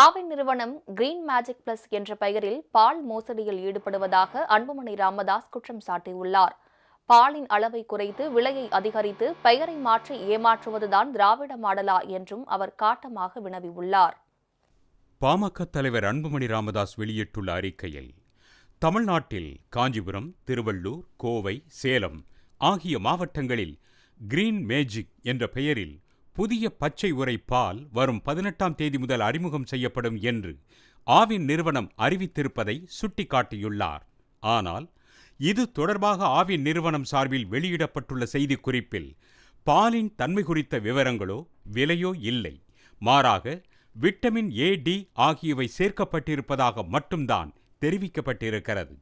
ஆவின் நிறுவனம் green magic plus என்ற பெயரில் பால் மோசடியில் ஈடுபடுவதாக அன்புமணி ராமதாஸ் குற்றம் சாட்டியுள்ளார். பாலின் அளவை குறைத்து விலையை அதிகரித்து பெயரை மாற்றி ஏமாற்றுவதுதான் திராவிட மாடலா என்றும் அவர் காட்டமாக வினவியுள்ளார். பாமக தலைவர் அன்புமணி ராமதாஸ் வெளியிட்டுள்ள அறிக்கையில் தமிழ்நாட்டில் காஞ்சிபுரம் திருவள்ளூர் கோவை சேலம் ஆகிய மாவட்டங்களில் கிரீன் மேஜிக் என்ற பெயரில் புதிய பச்சை உரை பால் வரும் பதினெட்டாம் தேதி முதல் அறிமுகம் செய்யப்படும் என்று ஆவின் நிறுவனம் அறிவித்திருப்பதை சுட்டிக்காட்டியுள்ளார். ஆனால் இது தொடர்பாக ஆவின் நிறுவனம் சார்பில் வெளியிடப்பட்டுள்ள செய்திக்குறிப்பில் பாலின் தன்மை குறித்த விவரங்களோ விலையோ இல்லை. மாறாக விட்டமின் ஏ டி ஆகியவை சேர்க்கப்பட்டிருப்பதாக மட்டும்தான் தெரிவிக்கப்பட்டிருக்கிறது.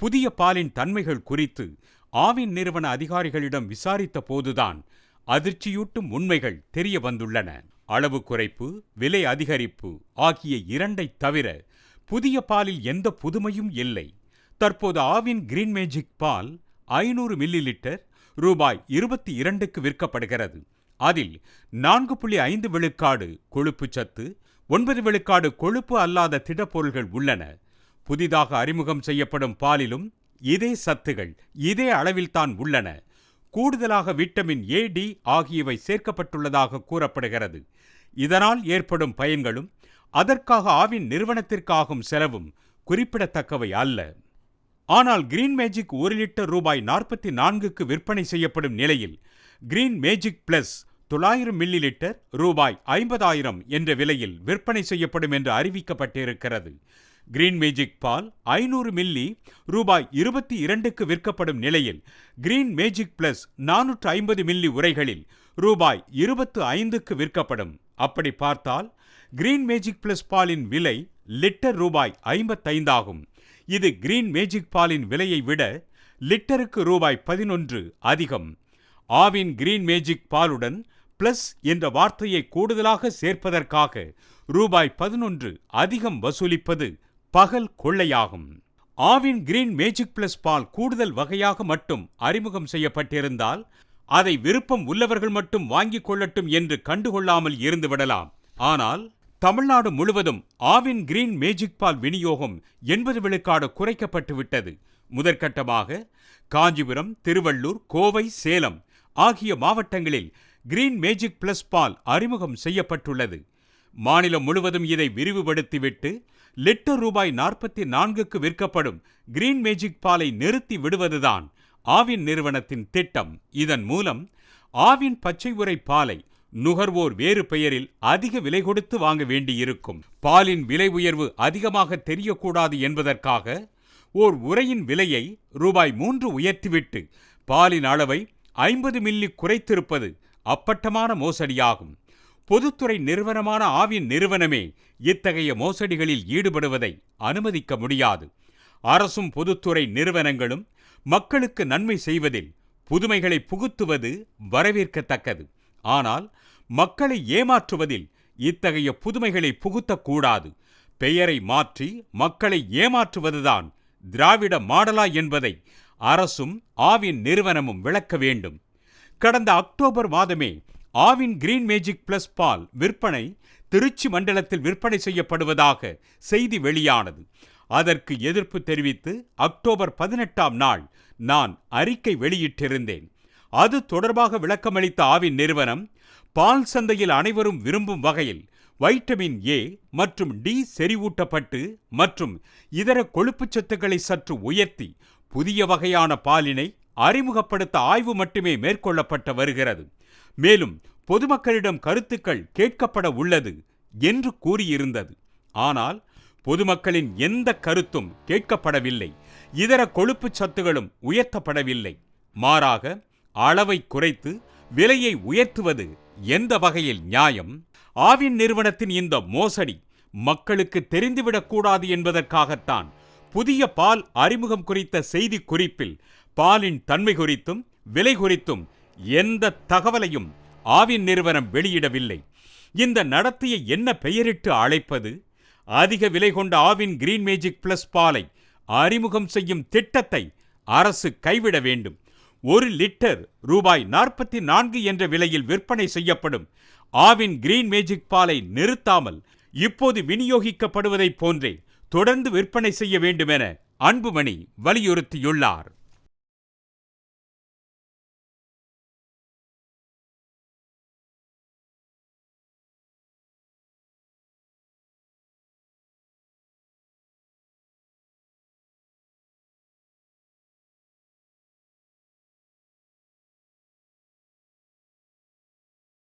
புதிய பாலின் தன்மைகள் குறித்து ஆவின் நிறுவன அதிகாரிகளிடம் விசாரித்த போதுதான் அதிர்ச்சியூட்டும் உண்மைகள் தெரிய வந்துள்ளன. அளவு குறைப்பு விலை அதிகரிப்பு ஆகிய இரண்டைத் தவிர புதிய பாலில் எந்த புதுமையும் இல்லை. தற்போது ஆவின் கிரீன் மேஜிக் பால் ஐநூறு மில்லி லிட்டர் ரூபாய் இருபத்தி இரண்டுக்கு விற்கப்படுகிறது. அதில் நான்கு புள்ளி ஐந்து விழுக்காடு கொழுப்புச் சத்து ஒன்பது விழுக்காடு கொழுப்பு அல்லாத திடப்பொருள்கள் உள்ளன. புதிதாக அறிமுகம் செய்யப்படும் பாலிலும் இதே சத்துகள் இதே அளவில்தான் உள்ளன. கூடுதலாக விட்டமின் ஏ டி ஆகியவை சேர்க்கப்பட்டுள்ளதாக கூறப்படுகிறது. இதனால் ஏற்படும் பயன்களும் அதற்காக ஆவின் நிறுவனத்திற்காகும் செலவும் குறிப்பிடத்தக்கவை அல்ல. ஆனால் கிரீன் மேஜிக் ஒரு லிட்டர் ரூபாய் நாற்பத்தி நான்குக்கு விற்பனை செய்யப்படும் நிலையில் கிரீன் மேஜிக் பிளஸ் தொள்ளாயிரம் மில்லி லிட்டர் ரூபாய் ஐம்பதாயிரம் என்ற விலையில் விற்பனை செய்யப்படும் என்று அறிவிக்கப்பட்டிருக்கிறது. கிரீன் மேஜிக் பால் ஐநூறு மில்லி ரூபாய் இருபத்தி இரண்டுக்கு விற்கப்படும் நிலையில் கிரீன் மேஜிக் பிளஸ் நானூற்று ஐம்பது மில்லி உரைகளில் ரூபாய் இருபத்து ஐந்துக்கு விற்கப்படும். அப்படி பார்த்தால் கிரீன் மேஜிக் பிளஸ் பாலின் விலை லிட்டர் ரூபாய் ஐம்பத்தைந்தாகும். இது கிரீன் மேஜிக் பாலின் விலையை விட லிட்டருக்கு ரூபாய் பதினொன்று அதிகம். ஆவின் கிரீன் மேஜிக் பாலுடன் பிளஸ் என்ற வார்த்தையை கூடுதலாக சேர்ப்பதற்காக ரூபாய் பதினொன்று அதிகம் வசூலிப்பது பகல் கொள்ளையாகும். ஆவின் கிரீன் மேஜிக் பிளஸ் பால் கூடுதல் வகையாக மட்டும் அறிமுகம் செய்யப்பட்டிருந்தால் அதை விருப்பம் உள்ளவர்கள் மட்டும் வாங்கிக் கொள்ளட்டும் என்று கண்டுகொள்ளாமல் இருந்து விடலாம். ஆனால் தமிழ்நாடு முழுவதும் ஆவின் கிரீன் மேஜிக் பால் விநியோகம் எண்பது விழுக்காடு குறைக்கப்பட்டுவிட்டது முதற்கட்டமாக காஞ்சிபுரம் திருவள்ளூர் கோவை சேலம் ஆகிய மாவட்டங்களில் கிரீன் மேஜிக் பிளஸ் பால் அறிமுகம் செய்யப்பட்டுள்ளது. மாநிலம் முழுவதும் இதை விரிவுபடுத்திவிட்டு லிட்டர் ரூபாய் நாற்பத்தி நான்குக்கு விற்கப்படும் கிரீன் மேஜிக் பாலை நிறுத்தி விடுவதுதான் ஆவின் நிறுவனத்தின் திட்டம். இதன் மூலம் ஆவின் பச்சை உரை பாலை நுகர்வோர் வேறு பெயரில் அதிக விலை கொடுத்து வாங்க வேண்டியிருக்கும். பாலின் விலை உயர்வு அதிகமாக தெரியக்கூடாது என்பதற்காக ஓர் உரையின் விலையை ரூபாய் மூன்று உயர்த்திவிட்டு பாலின் அளவை ஐம்பது மில்லி குறைத்திருப்பது அப்பட்டமான மோசடியாகும். பொதுத்துறை நிறுவனமான ஆவின் நிறுவனமே இத்தகைய மோசடிகளில் ஈடுபடுவதை அனுமதிக்க முடியாது. அரசும் பொதுத்துறை நிறுவனங்களும் மக்களுக்கு நன்மை செய்வதில் புதுமைகளை புகுத்துவது வரவேற்கத்தக்கது. ஆனால் மக்களை ஏமாற்றுவதில் இத்தகைய புதுமைகளை புகுத்தக்கூடாது. பெயரை மாற்றி மக்களை ஏமாற்றுவதுதான் திராவிட மாடலா என்பதை அரசும் ஆவின் நிறுவனமும் விளக்க வேண்டும். கடந்த அக்டோபர் மாதமே ஆவின் கிரீன் மேஜிக் பிளஸ் பால் விற்பனை திருச்சி மண்டலத்தில் விற்பனை செய்யப்படுவதாக செய்தி வெளியானது. அதற்கு எதிர்ப்பு தெரிவித்து அக்டோபர் பதினெட்டாம் நாள் நான் அறிக்கை வெளியிட்டிருந்தேன். அது தொடர்பாக விளக்கமளித்த ஆவின் நிறுவனம் பால் சந்தையில் அனைவரும் விரும்பும் வகையில் வைட்டமின் ஏ மற்றும் டி செறிவூட்டப்பட்டு மற்றும் இதர கொழுப்புச் சத்துக்களை சற்று உயர்த்தி புதிய வகையான பாலினை அறிமுகப்படுத்த ஆய்வு மட்டுமே மேற்கொள்ளப்பட்டு வருகிறது. மேலும் பொதுமக்களிடம் கருத்துக்கள் கேட்கப்பட உள்ளது என்று கூறியிருந்தது. ஆனால் பொதுமக்களின் எந்த கருத்தும் கேட்கப்படவில்லை. இதர கொழுப்புச் சத்துகளும் உயர்த்தப்படவில்லை. மாறாக அளவை குறைத்து விலையை உயர்த்துவது எந்த வகையில் நியாயம்? ஆவின் நிறுவனத்தின் இந்த மோசடி மக்களுக்கு தெரிந்துவிடக்கூடாது என்பதற்காகத்தான் புதிய பால் அறிமுகம் குறித்த செய்தி குறிப்பில் பாலின் தன்மை குறித்தும் விலை குறித்தும் எந்த தகவலையும் ஆவின் நிறுவனம் வெளியிடவில்லை. இந்த நடத்தையை என்ன பெயரிட்டு அழைப்பது? அதிக விலை கொண்ட ஆவின் கிரீன் மேஜிக் பிளஸ் பாலை அறிமுகம் செய்யும் திட்டத்தை அரசு கைவிட வேண்டும். ஒரு லிட்டர் ரூபாய் நாற்பத்தி நான்கு என்ற விலையில் விற்பனை செய்யப்படும் ஆவின் கிரீன் மேஜிக் பாலை நிறுத்தாமல் இப்போது விநியோகிக்கப்படுவதைப் போன்றே தொடர்ந்து விற்பனை செய்ய வேண்டுமென அன்புமணி வலியுறுத்தியுள்ளார்.